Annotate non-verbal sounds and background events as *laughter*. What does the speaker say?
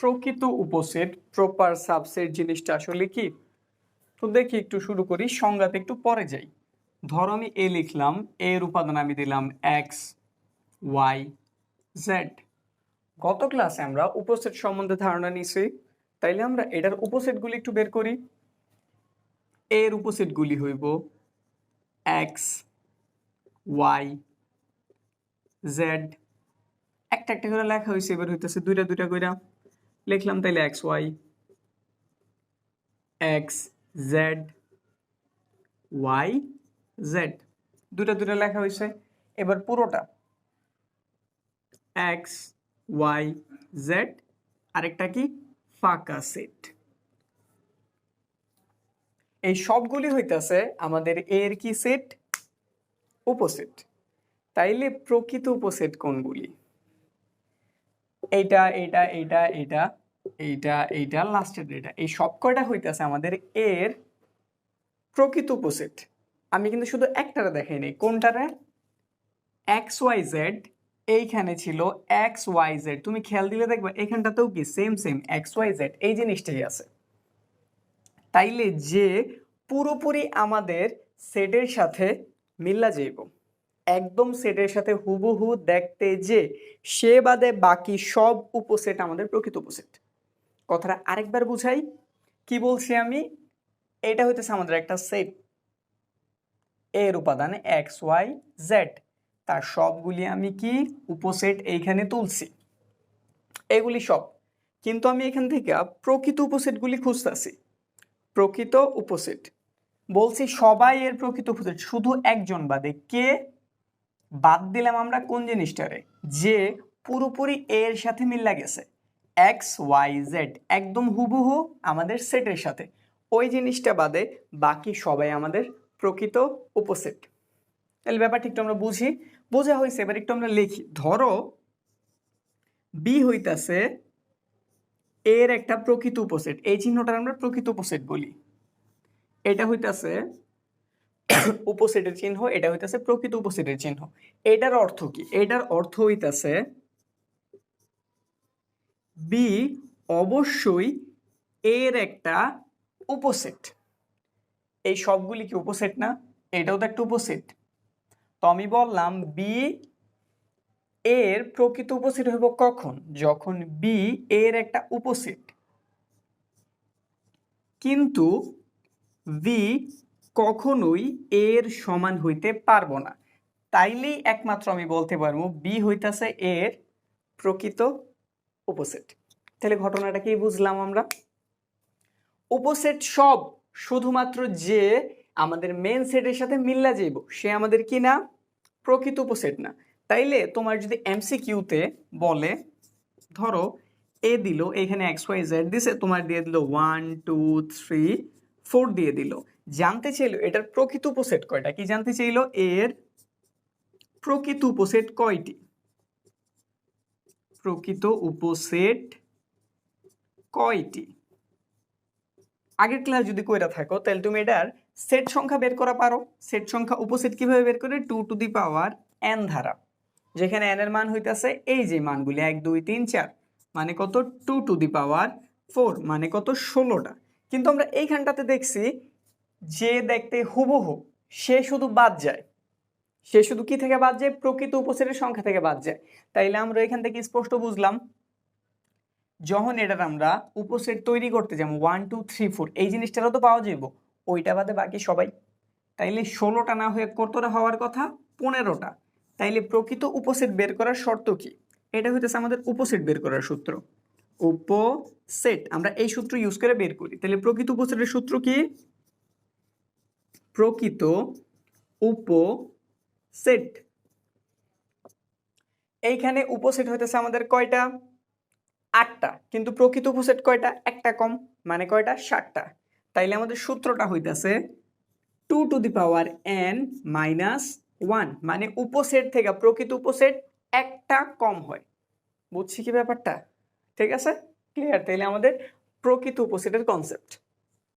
প্রকৃত উপসেট proper subset জিনিসটা আসলে কি? তো দেখি একটু শুরু করি, সংজ্ঞাতে একটু পরে যাই। ধরো আমি এ লিখলাম এর উপাদান আমি দিলাম এক্স ওয়াই জেড গত ক্লাসে আমরা উপসেট সম্বন্ধে ধারণা নিছি, তাইলে আমরা এটার উপসেটগুলি একটু বের করি। এর উপসেটগুলি হইব এক্স ওয়াই জেড একটা একটা করে লেখা হয়েছে এবার হইতেছে দুইটা দুইটা কইরা। লিখলাম তাইলে X Y X Z Y Z দুটা দুটা লেখা হয়েছে এবার পুরোটা। এক্স ওয়াই জেড আরেকটা কি? ফাঁকা সেট। এই সবগুলি হইতাছে আমাদের এর কি সেট? উপসেট। তাইলে প্রকৃত উপসেট কোনগুলি? এইটা এইটা এইটা এইটা এইটা এইটা লাস্টের এটা। এই সব কয়টা হইতেছে আমাদের এর প্রকৃত উপসেট আমি কিন্তু শুধু একটারে দেখাই নাই। কোনটারে? এক্স ওয়াই জেড এইখানে ছিল এক্স ওয়াই জেড তুমি খেয়াল দিলে দেখবে, এখানটাতেও কি? Same same X Y Z এই জিনিসটাই আছে। তাইলে যে পুরোপুরি আমাদের সেটের সাথে মিল্লা যাইব। একদম সেটের সাথে হুবহু দেখতে যে সে বাদে বাকি সব উপসেট আমাদের প্রকৃত উপসেট। কথাটা আরেকবার বুঝাই, কি বলছি আমি? এটা হইতেছে আমাদের একটা সেট। এর উপাদান এক্স, ওয়াই, জেড। তার সবগুলি আমি কি? উপসেট এইখানে তুলছি। এগুলি সব। কিন্তু আমি এখান থেকে প্রকৃত উপসেটগুলি খুঁজতেছি। প্রকৃত উপসেট। বলছি সবাই এর প্রকৃত উপসেট, শুধু একজন বাদে কে? বাদ দিলাম আমরা কোন জিনিসটারে? যে পুরোপুরি এর সাথে মিল্লা গেছে এক্স ওয়াই জেড একদম হুবহু আমাদের সেটের সাথে। ওই জিনিসটা বাদে বাকি সবাই আমাদের প্রকৃত উপসেট। তাহলে ব্যাপারটা একটু আমরা বুঝি। বোঝা হয়েছে, এবার একটু আমরা লিখি। ধরো বি হইতাছে এর একটা প্রকৃত উপসেট। এই চিহ্নটার আমরা প্রকৃত উপসেট বলি। এটা হইতাছে *coughs* উপসেটের চিহ্ন, এটা হইতেছে প্রকৃত উপসেটের চিহ্ন। এটার অর্থ কি? এটার অর্থ হইতাছে বি অবশ্যই এর একটা উপসেট। এই সবগুলি কি উপসেট না? এটাও তো একটা উপসেট। তো আমি বললাম বি এর প্রকৃত উপসেট হইব কখন? যখন বি এর একটা উপসেট। কিন্তু বি কখনোই এর সমান হইতে পারব না। তাইলেই একমাত্র আমি বলতে পারব বি হইতাছে এর প্রকৃত উপসেট তাহলে ঘটনাটা কি বুঝলাম আমরা? উপসেট সব, শুধুমাত্র যে আমাদের মেন সেটের সাথে মিল্লা যাইব, সে আমাদের কি না? প্রকৃত উপসেট না। তাইলে তোমার যদি এমসি কিউতে বলে, ধরো এ দিল, এখানে এক্স ওয়াই জেড দিছে, তোমার দিয়ে দিল ওয়ান টু থ্রি ফোর দিয়ে দিল। জানতে চাইলো এটার প্রকৃত উপসেট কয়টা? কি জানতে চাইলো? এর প্রকৃত উপসেট কয়টি? প্রকৃত উপসেট কয়টি? আগের ক্লাস যদি কইরা থাকো, তাহলে তুমি এটার সেট সংখ্যা বের করা পারো। সেট সংখ্যা উপসেট কীভাবে বের করে? Two to the power n ধারা। যেখানে এন এর মান হইতাছে এই যে মানগুলি, এক, দুই, তিন, চার। মানে কত? Two to the power four মানে কত? ষোলোটা। কিন্তু আমরা এইখানটাতে দেখছি যে দেখতে হুবহু সে শুধু বাদ যায়। সে শুধু কি থেকে বাদ যায়? প্রকৃত উপসেটের সংখ্যা থেকে বাদ যায়। তাইলে আমরা এখান থেকে স্পষ্ট বুঝলাম যখন এটার আমরা উপসেট তৈরি করতে যাব ওয়ান টু থ্রি ফোর এই জিনিসটারও তো পাওয়া যাইব। ওইটা বাদে বাকি সবাই। তাইলে ষোলোটা না হয়ে কতটা হওয়ার কথা? পনেরোটা। তাইলে প্রকৃত উপসেট বের করার শর্ত কি? এটা হইতেছে আমাদের উপসেট বের করার সূত্র। উপসেট আমরা এই সূত্র ইউজ করে বের করি। তাহলে প্রকৃত উপসেটের সূত্র কি? প্রকৃত উপসেট। এইখানে উপসেট হইতেছে আমাদের কয়টা? আটটা। কিন্তু প্রকৃত উপসেট কয়টা? একটা কম মানে কয়টা? ষাটটা তাইলে আমাদের সূত্রটা হইতেছে two to the power n minus one মানে উপসেট থেকে প্রকৃত উপসেট একটা কম হয়। বুঝছি কি ব্যাপারটা? ঠিক আছে? ক্লিয়ার তাইলে আমাদের প্রকৃত উপসেটের কনসেপ্ট